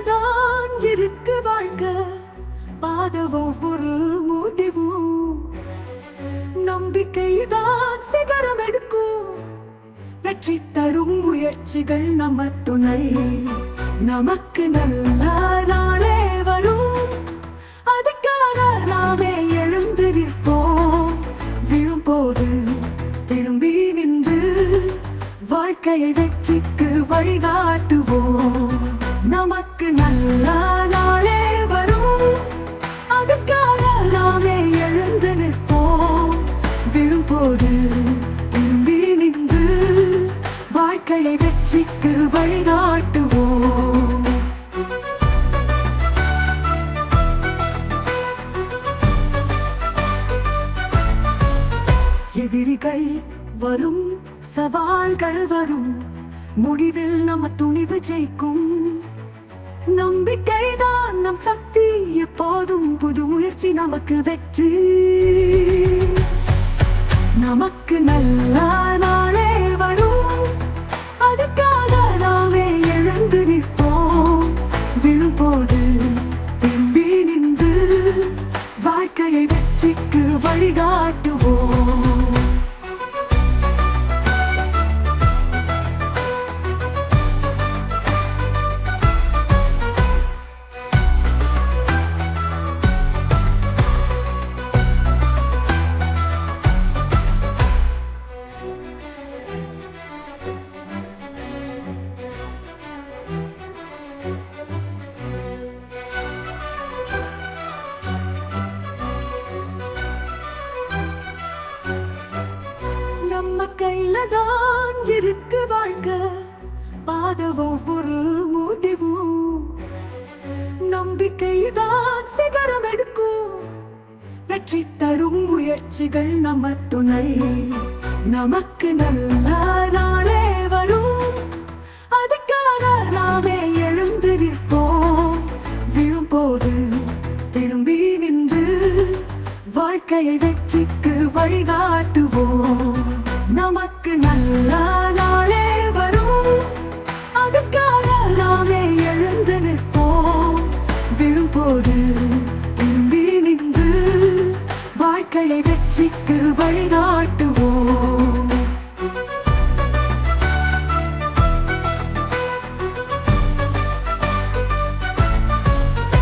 நம்ம இருக்கு வாழ்க்கை. பாத ஒவ்வொரு முடிவும். நம்பிக்கை தான் சிகரம் எடுக்கும். வெற்றி தரும் முயற்சிகள் நம்ம துணை நமக்கு நல்ல நாளே வரும். அதுக்காக நாமே எழுந்து நிற்போம். விழும்போது திரும்பி நின்று வாழ்க்கையை வெற்றிக்கு வழிகாட்டுவோம். நமக்கு வாழ்க்கையை வெற்றிக்கு வழிகாட்டுவோம். எதிரிகள் வரும் சவால்கள் வரும். முடிவில் நம்ம துணிவு ஜெயிக்கும். நம்பிக்கைதான் நம் சக்தி எப்போதும் புது முயற்சி நமக்கு வெற்றி. நமக்கு நல்லா போது திரும்பி நின்று வாழ்க்கையை வெற்றிக்கு வழிகாட்டு கையில இருக்கு வாழ்க்கை பாத ஒவ்வொரு முடிவும். நம்பிக்கை தான் சிகரம் எடுக்கும். வெற்றி தரும் முயற்சிகள் நம்ம துணை நமக்கு நல்ல நாளே வரும். அதுக்காக நாமே எழுந்து நிற்போம். விழும்போது திரும்பி நின்று வாழ்க்கையை வெற்றிக்கு வழிகாட்டுவோம். நமக்கு நல்ல நாளே வரும். அதுக்காக நாமே எழுந்து நிற்போம். விழும்போது திரும்பி நின்று வாழ்க்கையை வெற்றிக்கு வழிநாட்டுவோம்.